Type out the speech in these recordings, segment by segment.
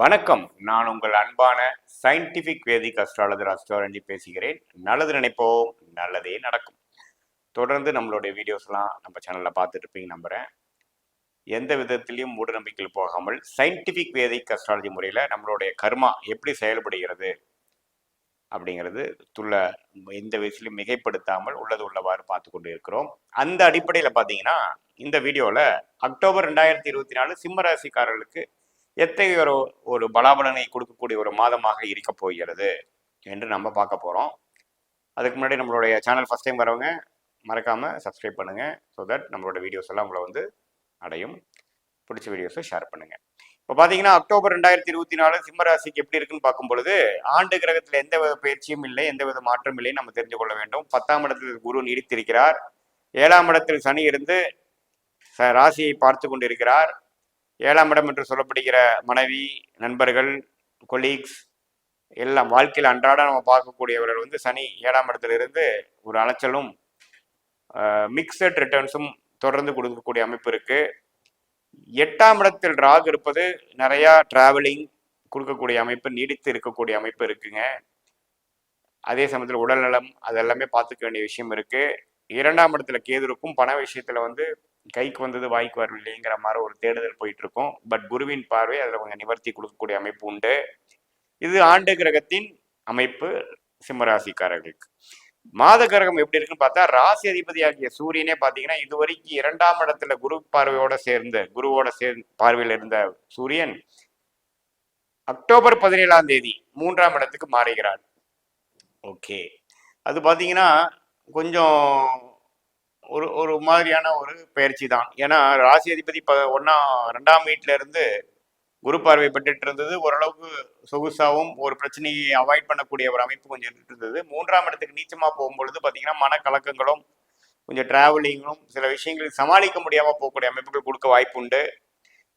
வணக்கம். நான் உங்கள் அன்பான சயின்டிபிக் வேதிக் அஸ்ட்ராலஜர் அஸ்ட்ராலஜி பேசுகிறேன். நல்லது நினைப்போம் நல்லதே நடக்கும். தொடர்ந்து நம்மளுடைய வீடியோஸ்லாம் நம்ம சேனலில் பார்த்துட்டு இருப்பீங்க நம்புகிறேன் எந்த விதத்திலையும் மூட நம்பிக்கையில் போகாமல் சயின்டிபிக் வேதிக் அஸ்ட்ராலஜி முறையில் நம்மளுடைய கர்மா எப்படி செயல்படுகிறது அப்படிங்கிறது துள்ள எந்த வயசுலையும் மிகைப்படுத்தாமல் உள்ளது உள்ளவாறு பார்த்து கொண்டு இருக்கிறோம். அந்த அடிப்படையில் பார்த்தீங்கன்னா இந்த வீடியோவில் அக்டோபர் ரெண்டாயிரத்தி இருபத்தி நாலு சிம்ம ராசிக்காரர்களுக்கு எத்தகைய ஒரு ஒரு பலாபலனை கொடுக்கக்கூடிய ஒரு மாதமாக இருக்க போகிறது என்று நம்ம பார்க்க போகிறோம் அதுக்கு முன்னாடி நம்மளுடைய சேனல் ஃபஸ்ட் டைம் வரவங்க மறக்காமல் சப்ஸ்கிரைப் பண்ணுங்கள் ஸோ தட் நம்மளோட வீடியோஸ் எல்லாம் உங்களை வந்து அடையும். பிடிச்ச வீடியோஸை ஷேர் பண்ணுங்கள் இப்போ பார்த்தீங்கன்னா அக்டோபர் ரெண்டாயிரத்தி இருபத்தி நாலு சிம்ம ராசிக்கு எப்படி இருக்குன்னு பார்க்கும் பொழுது ஆண்டு கிரகத்தில் எந்த வித பயிற்சியும் இல்லை எந்த வித மாற்றம் இல்லை நம்ம தெரிந்து கொள்ள வேண்டும். பத்தாம் இடத்தில் குரு நீடித்திருக்கிறார். ஏழாம் இடத்தில் சனி இருந்து ச- ராசியை பார்த்து கொண்டிருக்கிறார். ஏழாம் இடம் என்று சொல்லப்படுகிற மனைவி நண்பர்கள் கொலீக்ஸ் எல்லாம் வாழ்க்கையில் அன்றாட நம்ம பார்க்கக்கூடியவர்கள் வந்து சனி ஏழாம் இடத்திலிருந்து ஒரு அலைச்சலும் மிக்சட் ரிட்டர்ன்ஸும் தொடர்ந்து கொடுக்கக்கூடிய அமைப்பு இருக்கு. எட்டாம் இடத்தில் ராகு இருப்பது நிறையா டிராவலிங் கொடுக்கக்கூடிய அமைப்பு நீடித்து இருக்கக்கூடிய அமைப்பு இருக்குங்க. அதே சமயத்தில் உடல்நலம் அதெல்லாமே பார்த்துக்க வேண்டிய விஷயம் இருக்கு. இரண்டாம் இடத்துல கேது இருக்கும். பண விஷயத்துல வந்து கைக்கு வந்தது வாய்க்கு வரவில்லைங்கிற மாதிரி ஒரு தேடுதல் போயிட்டு இருக்கும் பட் குருவின் பார்வை அதில் கொஞ்சம் நிவர்த்தி கொடுக்கக்கூடிய அமைப்பு உண்டு. இது ஆண்டு கிரகத்தின் அமைப்பு சிம்மராசிக்காரர்களுக்கு. மாத கிரகம் எப்படி இருக்குன்னு பார்த்தா ராசி அதிபதியாகிய சூரியனே பார்த்தீங்கன்னா இதுவரைக்கும் இரண்டாம் இடத்துல குரு பார்வையோட சேர்ந்த குருவோட சேர்ந்து பார்வையில் இருந்த சூரியன் அக்டோபர் பதினேழாம் தேதி மூன்றாம் இடத்துக்கு மாறுகிறார். ஓகே அது பார்த்தீங்கன்னா கொஞ்சம் ஒரு ஒரு மாதிரியான ஒரு பயிற்சி தான் ஏன்னா ராசி அதிபதி ப ஒன்றாம் ரெண்டாம் வீட்டில இருந்து குரு பார்வை பெற்றுட்டு இருந்தது ஓரளவுக்கு சொகுசாவும் ஒரு பிரச்சனையை அவாய்ட் பண்ணக்கூடிய ஒரு அமைப்பு கொஞ்சம் இருந்துட்டு இருந்தது மூன்றாம் இடத்துக்கு நீச்சமாக போகும்பொழுது பார்த்தீங்கன்னா மனக்கலக்கங்களும் கொஞ்சம் டிராவலிங்கும் சில விஷயங்களுக்கு சமாளிக்க முடியாமல் போகக்கூடிய அமைப்புகள் கொடுக்க வாய்ப்பு உண்டு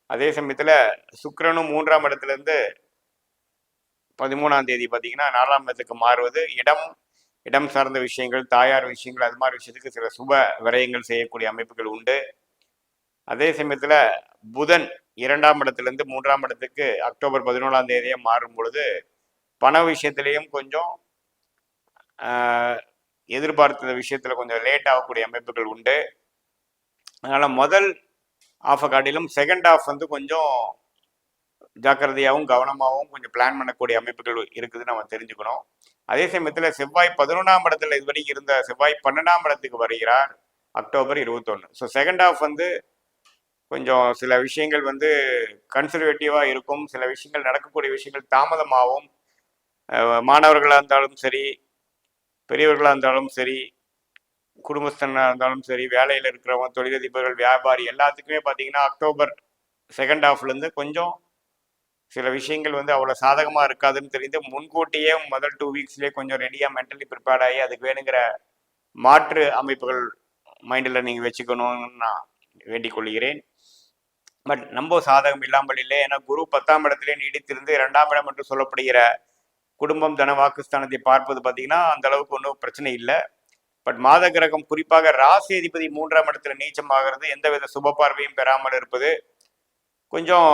அதே சமயத்தில் சுக்கரனும் மூன்றாம் இடத்துல இருந்து பதிமூணாம் தேதி பார்த்தீங்கன்னா நாலாம் இடத்துக்கு மாறுவது இடம் இடம் சார்ந்த விஷயங்கள் தாயார் விஷயங்கள் அது மாதிரி விஷயத்துக்கு சில சுப விரயங்கள் செய்யக்கூடிய அமைப்புகள் உண்டு. அதே சமயத்தில் புதன் இரண்டாம் இடத்துலேருந்து மூன்றாம் இடத்துக்கு அக்டோபர் பதினோராம் தேதியே மாறும் பொழுது பண விஷயத்திலையும் கொஞ்சம் ஆஹ், எதிர்பார்த்த விஷயத்தில் கொஞ்சம் லேட் ஆகக்கூடிய அமைப்புகள் உண்டு. அதனால் முதல் ஆஃபை காட்டிலும் செகண்ட் ஆஃப் வந்து கொஞ்சம் ஜாக்கிரதையாகவும் கவனமாகவும் கொஞ்சம் பிளான் பண்ணக்கூடிய அமைப்புகள் இருக்குதுன்னு நம்ம தெரிஞ்சுக்கணும். அதே சமயத்தில் செவ்வாய் பதினொன்றாம் இடத்துல இதுவரைக்கும் இருந்த செவ்வாய் பன்னெண்டாம் இடத்துக்கு வருகிறார் அக்டோபர் இருபத்தொன்று ஸோ செகண்ட் ஆஃப் வந்து கொஞ்சம் சில விஷயங்கள் வந்து கன்சர்வேட்டிவாக இருக்கும். சில விஷயங்கள் நடக்கக்கூடிய விஷயங்கள் தாமதமாகவும் மாணவர்களாக இருந்தாலும் சரி பெரியவர்களாக இருந்தாலும் சரி குடும்பஸ்தனாக இருந்தாலும் சரி வேலையில் இருக்கிறவங்க தொழிலதிபர்கள் வியாபாரி எல்லாத்துக்குமே பார்த்தீங்கன்னா அக்டோபர் செகண்ட் ஹாஃப்லேருந்து கொஞ்சம் சில விஷயங்கள் வந்து அவ்வளோ சாதகமாக இருக்காதுன்னு தெரிந்து முன்கூட்டியே முதல் டூ வீக்ஸ்லேயே கொஞ்சம் ரெடியாக மென்டலி ப்ரிப்பேர்ட் ஆகி அதுக்கு வேணுங்கிற மாற்று அமைப்புகள் மைண்டில் நீங்கள் வச்சுக்கணும்னு நான் வேண்டிக் கொள்கிறேன். பட் நம்ப சாதகம் இல்லாமல் இல்லை ஏன்னா குரு பத்தாம் இடத்திலே நீடித்திருந்து இரண்டாம் இடம் என்று சொல்லப்படுகிற குடும்பம் தன வாக்குஸ்தானத்தை பார்ப்பது பார்த்தீங்கன்னா அந்த அளவுக்கு ஒன்றும் பிரச்சனை இல்லை. பட் மாத கிரகம் குறிப்பாக ராசி அதிபதி மூன்றாம் இடத்துல நீச்சமாகிறது எந்தவித சுப பார்வையும் பெறாமல் இருப்பது கொஞ்சம்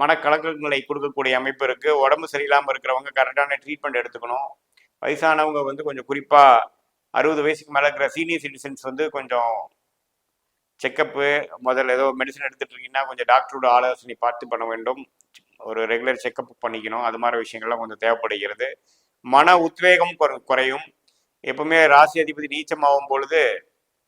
மனக்கலக்கங்களை கொடுக்கக்கூடிய அமைப்பு இருக்கு. உடம்பு சரியில்லாமல் இருக்கிறவங்க கரெக்டான ட்ரீட்மெண்ட் எடுத்துக்கணும். வயசானவங்க வந்து கொஞ்சம் குறிப்பா அறுபது வயசுக்கு மேலே இருக்கிற சீனியர் சிட்டிசன்ஸ் வந்து கொஞ்சம் செக்கப்பு முதல்ல ஏதோ மெடிசன் எடுத்துகிட்டு இருக்கீங்கன்னா கொஞ்சம் டாக்டரோட ஆலோசனை பார்த்து பண்ண வேண்டும். ஒரு ரெகுலர் செக்கப் பண்ணிக்கணும். அது மாதிரி விஷயங்கள்லாம் கொஞ்சம் தேவைப்படுகிறது. மன உத்வேகம் குறையும். எப்பவுமே ராசி அதிபதி நீச்சமாகும் பொழுது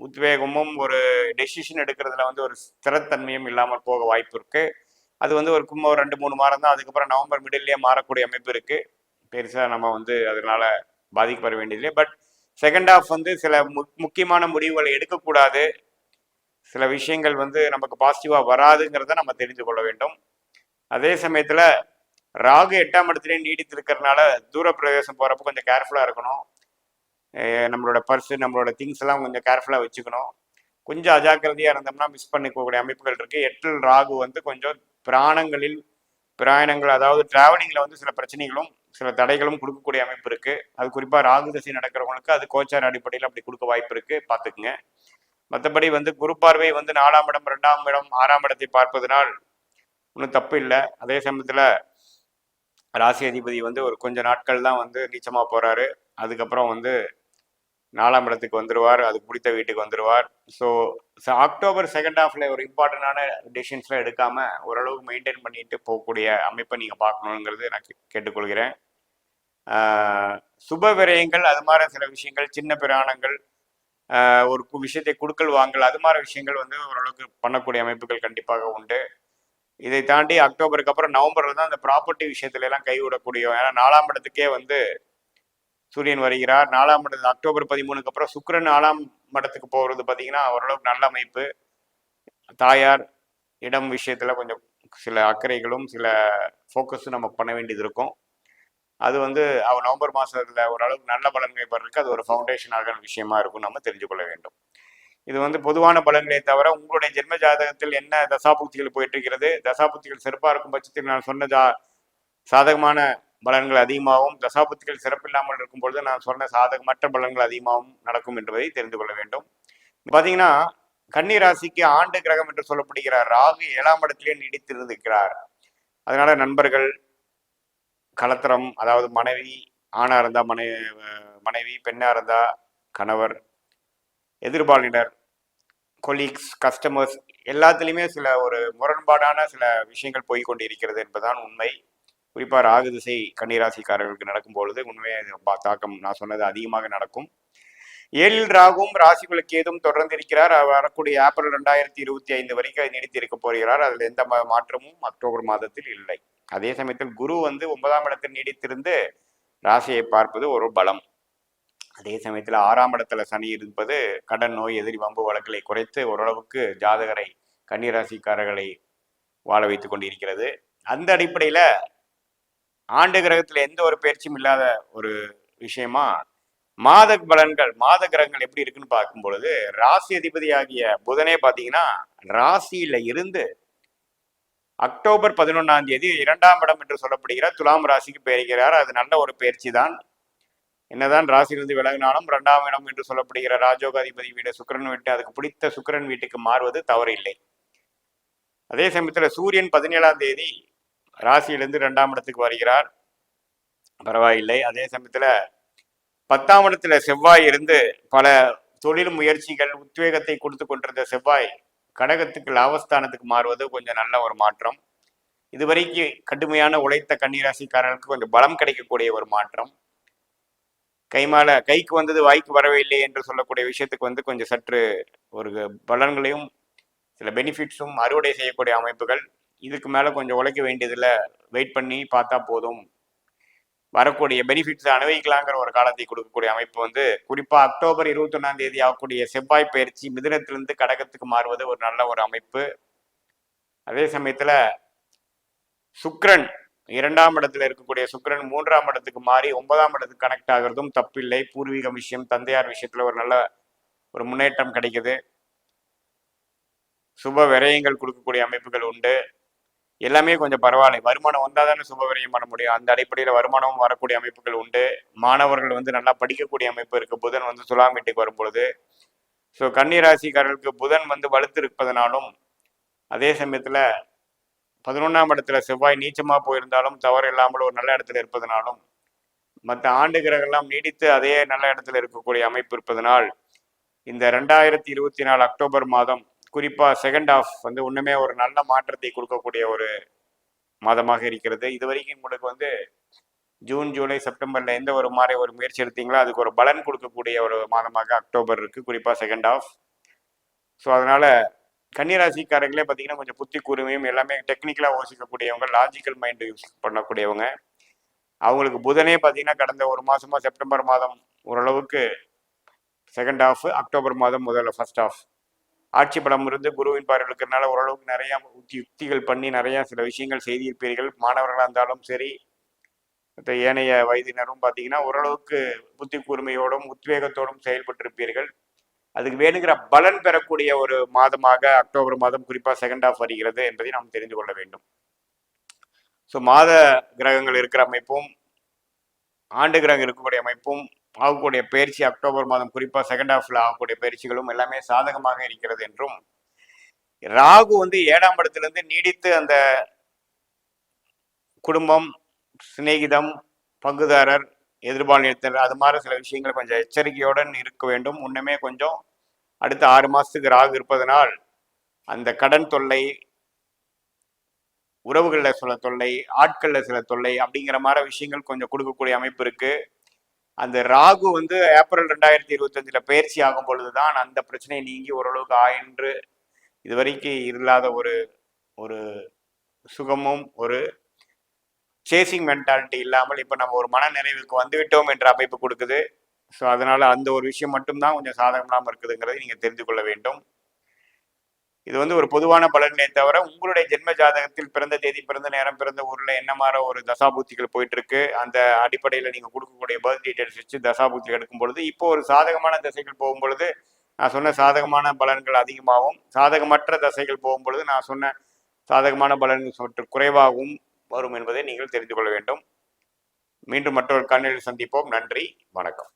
உத்வேகமும் ஒரு டெசிஷன் எடுக்கிறதுல வந்து ஒரு ஸ்திரத்தன்மையும் இல்லாமல் போக வாய்ப்பு இருக்குது அது வந்து ஒரு கும்ப ஒரு ரெண்டு மூணு மாதம் தான். அதுக்கப்புறம் நவம்பர் மிடில்லேயே மாறக்கூடிய அமைப்பு இருக்கு. பெருசாக நம்ம வந்து அதனால பாதிக்கப்பட வேண்டியதில்லை. பட் செகண்ட் ஆஃப் வந்து சில மு- முக்கியமான முடிவுகளை எடுக்கக்கூடாது. சில விஷயங்கள் வந்து நமக்கு பாசிட்டிவாக வராதுங்கிறத நம்ம தெரிந்து கொள்ள வேண்டும். அதே சமயத்தில் ராகு எட்டாம் இடத்துலயே நீடித்திருக்கிறதுனால தூர பிரவேசம் போகிறப்ப கொஞ்சம் கேர்ஃபுல்லாக இருக்கணும். நம்மளோட பர்ஸு நம்மளோட திங்ஸ் எல்லாம் கொஞ்சம் கேர்ஃபுல்லாக வச்சுக்கணும். கொஞ்சம் அஜாக்கிரதையாக இருந்தோம்னா மிஸ் பண்ணிக்கக்கூடிய அமைப்புகள் இருக்குது எட்டில் ராகு வந்து கொஞ்சம் பிராணங்களில் பிராயணங்கள் அதாவது டிராவலிங்கில் வந்து சில பிரச்சனைகளும் சில தடைகளும் கொடுக்கக்கூடிய அமைப்பு இருக்கு. அது குறிப்பாக ராகு தசை நடக்கிறவங்களுக்கு அது கோச்சார் அடிப்படையில் அப்படி கொடுக்க வாய்ப்பு இருக்கு. பார்த்துக்குங்க. மற்றபடி வந்து குரு பார்வை வந்து நாலாம் இடம் ரெண்டாம் இடம் ஆறாம் இடத்தை பார்ப்பதனால் ஒன்றும் தப்பு இல்லை. அதே சமயத்தில் ராசி அதிபதி வந்து ஒரு கொஞ்ச நாட்கள் தான் வந்து நீச்சமாக போகிறாரு அதுக்கப்புறம் வந்து நாலாம் இடத்துக்கு வந்துடுவார் அது பிடித்த வீட்டுக்கு வந்துடுவார் ஸோ அக்டோபர் செகண்ட் ஹாஃப்ல ஒரு இம்பார்ட்டண்டான டெசிஷன்ஸ்லாம் எடுக்காம ஓரளவுக்கு மெயின்டைன் பண்ணிட்டு போகக்கூடிய அமைப்பை நீங்கள் பார்க்கணுங்கிறது நான் கே- கேட்டுக்கொள்கிறேன். சுப விரயங்கள் அது மாதிரி சில விஷயங்கள் சின்ன பிராணங்கள் ஒரு கு- விஷயத்தை கொடுக்கல் வாங்கல் அது மாதிரி விஷயங்கள் வந்து ஓரளவுக்கு பண்ணக்கூடிய அமைப்புகள் கண்டிப்பாக உண்டு. இதை தாண்டி அக்டோபருக்கு அப்புறம் நவம்பர்ல தான் அந்த ப்ராப்பர்ட்டி விஷயத்துல எல்லாம் கைவிடக்கூடிய ஏன்னா நாலாம் இடத்துக்கே வந்து சூரியன் வருகிறார். நாலாம் இடத்து அக்டோபர் பதிமூணுக்கு அப்புறம் சுக்கிரன் நாலாம் மடத்துக்கு போகிறது பார்த்தீங்கன்னா ஓரளவுக்கு நல்ல அமைப்பு. தாயார் இடம் விஷயத்தில் கொஞ்சம் சில அக்கறைகளும் சில ஃபோக்கஸும் நம்ம பண்ண வேண்டியது இருக்கும். அது வந்து அவ நவம்பர் மாதத்தில் ஓரளவுக்கு நல்ல பலன்களை பெறதுக்கு அது ஒரு ஃபவுண்டேஷனாக விஷயமா இருக்கும் நம்ம தெரிஞ்சு கொள்ள வேண்டும். இது வந்து பொதுவான பலன்களை தவிர உங்களுடைய ஜென்ம ஜாதகத்தில் என்ன தசாபுக்திகள் போயிட்டு இருக்கிறது? தசாபுக்திகள் சிறப்பாக இருக்கும் பட்சத்தில் நான் சொன்ன ஜா சாதகமான பலன்கள் அதிகமாகவும் தசாபுக்திகள் சிறப்பில்லாமல் இருக்கும் பொழுது நான் சொன்ன சாதகமற்ற பலன்கள் அதிகமாகவும் நடக்கும் என்பதை தெரிந்து கொள்ள வேண்டும். பார்த்தீங்கன்னா கன்னி ராசிக்கு ஆண்டு கிரகம் என்று சொல்லப்படுகிற ராகு ஏழாம் இடத்திலே நீடித்திருந்திருக்கிறார். அதனால நண்பர்கள் கலத்திரம் அதாவது மனைவி ஆணா இருந்தா மனை மனைவி பெண்ணா இருந்தா கணவர் எதிர்பாலினர் கொலீக்ஸ் கஸ்டமர்ஸ் எல்லாத்துலேயுமே சில ஒரு முரண்பாடான சில விஷயங்கள் போய்கொண்டு இருக்கிறது என்பதுதான் உண்மை. குறிப்பாக ராகு திசை கன்னிராசிக்காரர்களுக்கு நடக்கும் பொழுது உண்மையாக தாக்கம். நான் சொன்னது அதிகமாக நடக்கும். ஏழில் ராகும் ராசிக்குள்ள கேதும் தொடர்ந்து இருக்கிறார் அவர் வரக்கூடிய ஏப்ரல் ரெண்டாயிரத்தி இருபத்தி ஐந்து வரைக்கும் நீடித்து இருக்க போகிறார். அதில் எந்த மாற்றமும் அக்டோபர் மாதத்தில் இல்லை. அதே சமயத்தில் குரு வந்து ஒன்பதாம் இடத்தில் நீடித்திருந்து ராசியை பார்ப்பது ஒரு பலம். அதே சமயத்தில் ஆறாம் இடத்துல சனி இருப்பது கடன் நோய் எதிரி வம்பு வழக்குகளை குறைத்து ஓரளவுக்கு ஜாதகரை கன்னிராசிக்காரர்களை வாழ வைத்துக் கொண்டிருக்கிறது. அந்த அடிப்படையில் ஆண்டு கிரகத்துல எந்த ஒரு பயிற்சியும் இல்லாத ஒரு விஷயமா மாத பலன்கள் மாத கிரகங்கள் எப்படி இருக்குன்னு பார்க்கும் பொழுது ராசி அதிபதி ஆகிய புதனே பார்த்தீங்கன்னா ராசியில இருந்து அக்டோபர் பதினொன்னாம் தேதி இரண்டாம் இடம் என்று சொல்லப்படுகிற துலாம் ராசிக்கு பெயர்கிறார் அது நல்ல ஒரு பயிற்சி தான் என்னதான் ராசியிலிருந்து விலகினாலும் இரண்டாம் இடம் என்று சொல்லப்படுகிற ராஜோகாதிபதி வீடு சுக்கரன் வீட்டு அதுக்கு பிடித்த சுக்கிரன் வீட்டுக்கு மாறுவது தவறில்லை. அதே சமயத்துல சூரியன் பதினேழாம் தேதி ராசியிலிருந்து ரெண்டாம் இடத்துக்கு வருகிறார். பரவாயில்லை. அதே சமயத்துல பத்தாம் இடத்துல செவ்வாய் இருந்து பல தொழில் முயற்சிகள் உத்வேகத்தை கொடுத்து கொண்டிருந்த செவ்வாய் கடகத்துக்கு லாபஸ்தானத்துக்கு மாறுவது கொஞ்சம் நல்ல ஒரு மாற்றம். இதுவரைக்கும் கடுமையான உழைத்த கன்னிராசிக்காரர்களுக்கு கொஞ்சம் பலம் கிடைக்கக்கூடிய ஒரு மாற்றம். கைமால கைக்கு வந்தது வாய்க்கு வரவே இல்லை என்று சொல்லக்கூடிய விஷயத்துக்கு வந்து கொஞ்சம் சற்று ஒரு பலன்களையும் சில பெனிஃபிட்ஸும் அறுவடை செய்யக்கூடிய அமைப்புகள் இதுக்கு மேல கொஞ்சம் உழைக்க வேண்டியதுல வெயிட் பண்ணி பார்த்தா போதும். வரக்கூடிய பெனிஃபிட்ஸ் அனுபவிக்கலாங்கிற ஒரு காலத்தை கொடுக்கக்கூடிய அமைப்பு வந்து குறிப்பாக அக்டோபர் இருபத்தி ஒன்றாம் தேதி ஆகக்கூடிய செவ்வாய் பயிற்சி மிதுனத்திலிருந்து கடகத்துக்கு மாறுவது ஒரு நல்ல ஒரு அமைப்பு. அதே சமயத்துல சுக்ரன் இரண்டாம் இடத்துல இருக்கக்கூடிய சுக்கிரன் மூன்றாம் இடத்துக்கு மாறி ஒன்பதாம் இடத்துக்கு கனெக்ட் ஆகிறதும் தப்பில்லை. பூர்வீக விஷயம் தந்தையார் விஷயத்துல ஒரு நல்ல ஒரு முன்னேற்றம் கிடைக்குது. சுப விரயங்கள் கொடுக்கக்கூடிய அமைப்புகள் உண்டு. எல்லாமே கொஞ்சம் பரவாயில்லை. வருமானம் வந்தால் தானே சுபவிரயம் பண்ண முடியும். அந்த அடிப்படையில் வருமானமும் வரக்கூடிய அமைப்புகள் உண்டு. மாணவர்கள் வந்து நல்லா படிக்கக்கூடிய அமைப்பு இருக்கு. புதன் வந்து சுலாம் வீட்டுக்கு வரும்பொழுது. ஸோ கன்னிராசிக்காரர்களுக்கு புதன் வந்து வலுத்து இருப்பதனாலும் அதே சமயத்தில் பதினொன்றாம் இடத்துல செவ்வாய் நீச்சமாக போயிருந்தாலும் தவறு இல்லாமல் ஒரு நல்ல இடத்துல இருப்பதனாலும் மற்ற ஆண்டு கிரகம்லாம் நீடித்து அதே நல்ல இடத்துல இருக்கக்கூடிய அமைப்பு இருப்பதனால் இந்த ரெண்டாயிரத்தி இருபத்தி நாலு அக்டோபர் மாதம் குறிப்பாக செகண்ட் ஆஃப் வந்து ஒன்றுமே ஒரு நல்ல மாற்றத்தை கொடுக்கக்கூடிய ஒரு மாதமாக இருக்கிறது. இது வரைக்கும் உங்களுக்கு வந்து ஜூன் ஜூலை செப்டம்பரில் எந்த ஒரு மாதிரி ஒரு முயற்சி எடுத்தீங்களோ அதுக்கு ஒரு பலன் கொடுக்கக்கூடிய ஒரு மாதமாக அக்டோபர் இருக்குது குறிப்பாக செகண்ட் ஆஃப் ஸோ அதனால் கன்னிராசிக்காரங்களே பார்த்தீங்கன்னா கொஞ்சம் புத்தி கூர்மையும் எல்லாமே டெக்னிக்கலாக யோசிக்கக்கூடியவங்க லாஜிக்கல் மைண்டு யூஸ் பண்ணக்கூடியவங்க. அவங்களுக்கு புதனே பார்த்தீங்கன்னா கடந்த ஒரு மாதமாக செப்டம்பர் மாதம் ஓரளவுக்கு செகண்ட் ஆஃப் அக்டோபர் மாதம் முதல்ல ஃபர்ஸ்ட் ஆஃப் ஆட்சி பலம் இருந்து குருவின் பார்வை இருக்கிறதுனால ஓரளவுக்கு நிறைய உத்தி யுக்திகள் பண்ணி நிறைய சில விஷயங்கள் செய்திருப்பீர்கள். மாணவர்களாக இருந்தாலும் சரி மற்ற ஏனைய வயதினரும் பார்த்தீங்கன்னா ஓரளவுக்கு புத்தி கூர்மையோடும் உத்வேகத்தோடும் செயல்பட்டிருப்பீர்கள். அதுக்கு வேணுங்கிற பலன் பெறக்கூடிய ஒரு மாதமாக அக்டோபர் மாதம் குறிப்பாக செகண்ட் ஆஃப் வருகிறது என்பதை நாம் தெரிந்து கொள்ள வேண்டும். ஸோ மாத கிரகங்கள் இருக்கிற அமைப்பும் ஆண்டு கிரகம் இருக்கக்கூடிய அமைப்பும் ஆகக்கூடிய பயிற்சி அக்டோபர் மாதம் குறிப்பாக செகண்ட் ஹாஃப்ல ஆகக்கூடிய பயிற்சிகளும் எல்லாமே சாதகமாக இருக்கிறது என்றும் ராகு வந்து ஏழாம் இடத்திலிருந்து நீடித்து அந்த குடும்பம் சிநேகிதம் பங்குதாரர் எதிர்பாலினத்தினர் அது மாதிரி சில விஷயங்கள் கொஞ்சம் எச்சரிக்கையுடன் இருக்க வேண்டும். முன்னமே கொஞ்சம் அடுத்த ஆறு மாதத்துக்கு ராகு இருப்பதனால் அந்த கடன் தொல்லை உறவுகளில் சில தொல்லை ஆட்களில் சில தொல்லை அப்படிங்கிற மாதிரி விஷயங்கள் கொஞ்சம் கொடுக்கக்கூடிய அமைப்பு இருக்கு. அந்த ராகு வந்து ஏப்ரல் ரெண்டாயிரத்தி இருபத்தஞ்சில் பயிற்சி ஆகும் பொழுதுதான் அந்த பிரச்சனை நீங்கி ஓரளவுக்கு ஆயின்று இதுவரைக்கும் இல்லாத ஒரு ஒரு சுகமும் ஒரு சேசிங் மென்டாலிட்டி இல்லாமல் இப்போ நம்ம ஒரு மன நிறைவுக்கு வந்துவிட்டோம் என்ற அமைப்பு கொடுக்குது. ஸோ அதனால அந்த ஒரு விஷயம் மட்டும்தான் கொஞ்சம் சாதகமாக இருக்குதுங்கிறதை நீங்கள் தெரிந்து கொள்ள வேண்டும். இது வந்து ஒரு பொதுவான பலனே தவிர உங்களுடைய ஜென்ம ஜாதகத்தில் பிறந்த தேதி பிறந்த நேரம் பிறந்த ஊர்ல என்ன மாதிரி ஒரு தசாபூத்திகள் போயிட்டு இருக்கு அந்த அடிப்படையில் நீங்க கொடுக்கக்கூடிய பர்த் டீடைல்ஸ் வச்சு தசாபூத்தி எடுக்கும் பொழுது இப்போ ஒரு சாதகமான தசைகள் போகும் பொழுது நான் சொன்ன சாதகமான பலன்கள் அதிகமாகவும் சாதகமற்ற தசைகள் போகும் பொழுது நான் சொன்ன சாதகமான பலன்கள் சற்று குறைவாகவும் வரும் என்பதை நீங்கள் தெரிந்து கொள்ள வேண்டும். மீண்டும் மற்றொரு கண்ணில் சந்திப்போம். நன்றி. வணக்கம்.